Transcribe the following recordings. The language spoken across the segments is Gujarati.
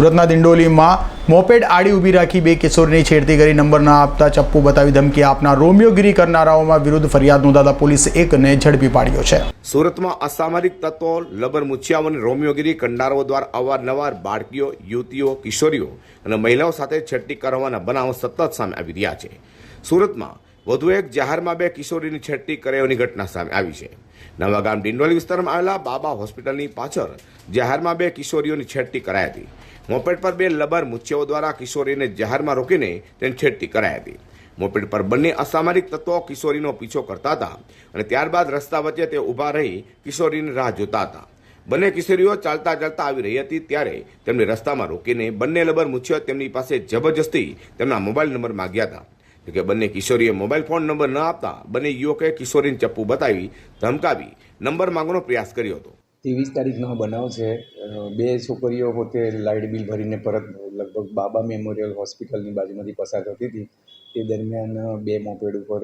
સુરતના દિંડોલીમાં મોપેડ આડી ઊભી રાખી બે કિશોરની છેડતી કરી નંબર ના આપતા ચપ્પુ બતાવી ધમકી આપનાર રોમિયોગીરી કરનારાઓમાં વિરુદ્ધ ફરિયાદ નોંધાતા પોલીસે એકને ઝડપી પાડ્યો છે. સુરતમાં અસામાજિક તત્વો લબર મુછિયાઓ અને રોમિયોગીરી કંડારો દ્વારા અવારનવાર બાળકીઓ, યુવતીઓ, કિશોરીઓ અને મહિલાઓ સાથે છેડતી કરવાના બનાવો સતત સામે આવી રહ્યા છે. સુરતમાં વધુ એક જાહેરમાં બે કિશોરીની છેડતી કરાયોની ઘટના સામે આવી છે. નવાગામ ડિંડોલી વિસ્તારમાં આવેલા બાબા હોસ્પિટલની પાછળ જાહેરમાં બે કિશોરીઓની છેડતી કરાઈ હતી. મોપેડ પર બે લબર મુચ્છીઓ દ્વારા કિશોરીને જાહેરમાં રોકીને તેની છેડતી કરાઈ હતી. મોપેડ પર બંને અસામાજિક તત્વો કિશોરીનો પીછો કરતા હતા અને ત્યારબાદ રસ્તા વચ્ચે તે ઊભા રહી કિશોરીની રાહ જોતા હતા. બંને કિશોરીઓ ચાલતા ચાલતા આવી રહી હતી ત્યારે તેમને રસ્તામાં રોકીને બંને લબર મુછીઓ તેમની પાસે જબરજસ્તી તેમના મોબાઈલ નંબર માંગ્યા હતા. જોકે બંને કિશોરીએ મોબાઈલ ફોન નંબર ન આપતા બંને યુવકે કિશોરીને ચપ્પુ બતાવી, ધમકાવી, નંબર માંગવાનો પ્રયાસ કર્યો હતો. ત્રેવીસ તારીખનો બનાવ છે. બે છોકરીઓ પોતે લાઇટ બિલ ભરીને પરત લગભગ બાબા મેમોરિયલ હોસ્પિટલની બાજુમાંથી પસાર થતી હતી. તે દરમિયાન બે મોપેડ ઉપર,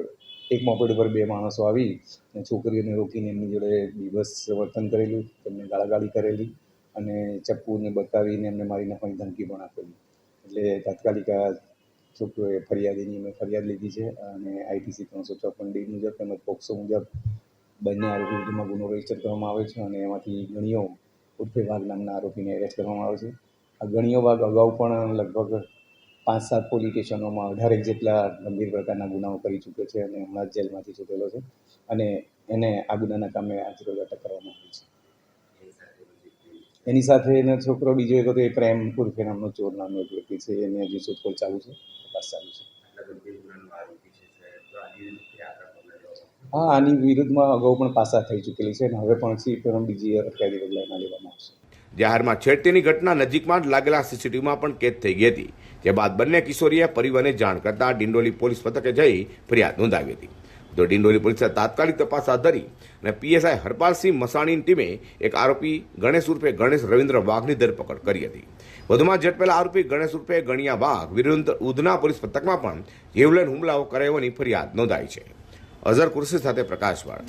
એક મોપેડ ઉપર બે માણસો આવી અને છોકરીઓને રોકીને એમની જોડે દિવસ વર્તન કરેલું, તેમને ગાળાગાળી કરેલી અને ચપ્પુને બતાવીને એમને મારી નાખવાની ધમકી પણ આપેલી. એટલે તાત્કાલિક છોકરીઓએ ફરિયાદીની મેં ફરિયાદ લીધી છે અને આઈટીસી ત્રણસો ચોપન ડી મુજબ તેમજ પોક્સો મુજબ બંને આરોપી વિરુદ્ધમાં ગુનો રજિસ્ટર કરવામાં આવે છે અને એમાંથી ગણિયો ઉર્ફે વાઘ નામના આરોપીને એરેસ્ટ કરવામાં આવે છે. આ ગણિયો વાઘ અગાઉ પણ લગભગ પાંચ સાત પોલીસ સ્ટેશનોમાં અઢારેક જેટલા ગંભીર પ્રકારના ગુનાઓ કરી ચૂક્યો છે અને હમણાં જેલમાંથી છૂટેલો છે અને એને આ ગુનાના કામે આજરોજ અટક કરવામાં આવી છે. એની સાથે એનો છોકરો બીજો એક હતો, એ પ્રેમ ઉર્ફે નામનો ચોર નામનો એક વ્યક્તિ છે, એને હજી શોધખોળ ચાલુ છે, તપાસ ચાલુ છે. હા, આની વિરુદ્ધમાં અગાઉ પણ પાસા થઈ ચૂકેલી છે અને હવે પણ બીજી અટકાયતી પગલાં લેવામાં આવશે. જાહેરમાં છેડતીની ઘટના નજીકમાં જ લાગેલા સીસીટીવીમાં પણ કેદ થઈ ગઈ હતી, જે બાદ બંને કિશોરીએ પરિવારને જાણ કરતા ડિંડોલી પોલીસ મથકે જઈ ફરિયાદ નોંધાવી હતી. તો ડિંડોલી પોલીસે તાત્કાલિક તપાસ હાથ ધરી અને પીએસઆઈ હરપાલસિંહ મસાણીની ટીમે એક આરોપી ગણેશ ઉર્ફે ગણેશ રવિન્દ્ર વાઘની ધરપકડ કરી હતી. વધુમાં ઝડપેલા આરોપી ગણેશ ઉર્ફે ગણિયા વાઘ વિરુદ્ધ ઉધના પોલીસ મથકમાં પણ જીવલેણ હુમલાઓ કરાયોની ફરિયાદ નોંધાઈ છે. અઝર કુર્સી સાથે પ્રકાશવાળ.